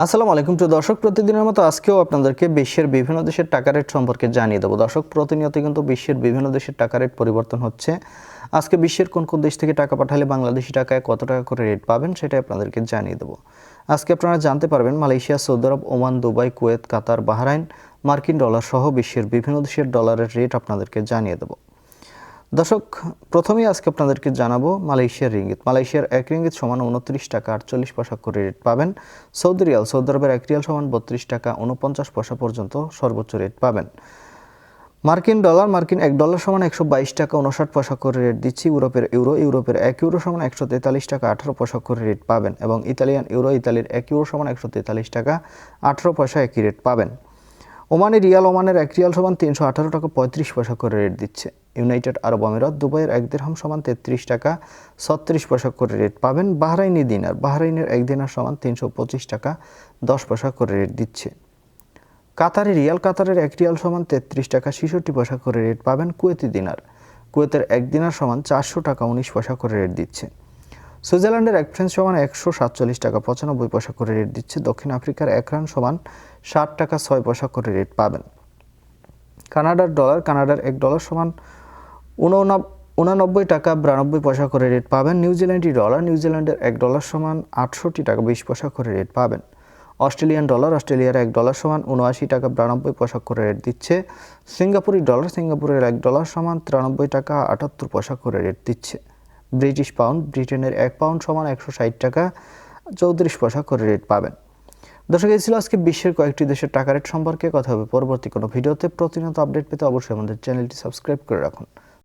আসসালামু আলাইকুম তো দর্শক, প্রতিদিনের মতো আজকেও আপনাদেরকে বিশ্বের বিভিন্ন দেশের টাকা রেট সম্পর্কে জানিয়ে দেবো। দর্শক, প্রতিনিয়ত কিন্তু বিশ্বের বিভিন্ন দেশের টাকা রেট পরিবর্তন হচ্ছে। আজকে বিশ্বের কোন কোন দেশ থেকে টাকা পাঠালে বাংলাদেশি টাকায় কত টাকা করে রেট পাবেন সেটাই আপনাদেরকে জানিয়ে দেবো। আজকে আপনারা জানতে পারবেন, Malaysia, Saudi Arab, Oman, Dubai, Kuwait, Qatar, Bahrain, মার্কিন ডলার সহ বিশ্বের বিভিন্ন দেশের ডলারের রেট আপনাদেরকে জানিয়ে দেবো। দর্শক, প্রথমেই আজকে আপনাদেরকে জানাব মালয়েশিয়ার রিঙ্গিত। মালয়েশিয়ার এক রিঙ্গিত সমান উনত্রিশ টাকা আটচল্লিশ পয়সা করে রেট পাবেন। সৌদি রিয়াল, সৌদি আরবের এক রিয়াল সমান বত্রিশ টাকা উনপঞ্চাশ পয়সা পর্যন্ত সর্বোচ্চ রেট পাবেন। মার্কিন ডলার, মার্কিন এক ডলার সমান একশো বাইশ টাকা উনষাট পয়সা করে রেট দিচ্ছি। ইউরোপের ইউরো, ইউরোপের এক ইউরো সমান একশো তেতাল্লিশ টাকা আঠারো পয়সা করে রেট পাবেন এবং ইতালিয়ান ইউরো, ইতালির এক ইউরো সমান একশো তেতাল্লিশ টাকা আঠারো পয়সা একই রেট পাবেন। ওমানের রিয়াল, ওমানের এক রিয়াল সমান তিনশো আঠারো টাকা পঁয়ত্রিশ পয়সা করে রেট দিচ্ছে। ইউনাইটেড আরব আমিরাত দুবাইয়ের এক দেড়হাম সমান তেত্রিশ টাকা, ছত্রিশ পয়সা করে রেট পাবেন। বাহরাইনি দিনার, বাহরাইনের এক দিনার সমান তিনশো পঁচিশ টাকা, দশ পয়সা করে রেট দিচ্ছে। কাতারে রিয়াল, কাতারের এক রিয়াল সমান তেত্রিশ টাকা, ছেষট্টি পয়সা করে রেট পাবেন কুয়েতি দিনার। কুয়েতের এক দিনার সমান চারশো টাকা, উনিশ পয়সা করে রেট দিচ্ছে। সুইজারল্যান্ডের এক ফ্রেন্স সমান একশো সাতচল্লিশ টাকা, পঁচানব্বই পয়সা করে রেট দিচ্ছে। দক্ষিণ আফ্রিকার এক রান সমান ষাট টাকা, ছয় পয়সা করে রেট পাবেন। কানাডার ডলার, কানাডার এক ডলার সমান উনানব্বই টাকা বিরানব্বই পয়সা করে রেট পাবেন। নিউজিল্যান্ডি ডলার নিউজিল্যান্ডের এক ডলার সমান আটষট্টি টাকা বিশ পয়সা করে রেট পাবেন। অস্ট্রেলিয়ান ডলার অস্ট্রেলিয়ার এক ডলার সমান উনআশি টাকা বিরানব্বই পয়সা করে রেট দিচ্ছে। সিঙ্গাপুরি ডলার সিঙ্গাপুরের এক ডলার সমান তিরানব্বই টাকা আটাত্তর পয়সা করে রেট দিচ্ছে। ব্রিটিশ পাউন্ড ব্রিটেনের এক পাউন্ড সমান একশো ষাট টাকা চৌত্রিশ পয়সা করে রেট পাবেন। দর্শক, এই ছিল আজকে বিশ্বের কয়েকটি দেশের টাকা রেট সম্পর্কে। কথা হবে পরবর্তী কোনো ভিডিওতে। প্রতিনিয়ত আপডেট পেতে অবশ্যই আমাদের চ্যানেলটি সাবস্ক্রাইব করে রাখুন।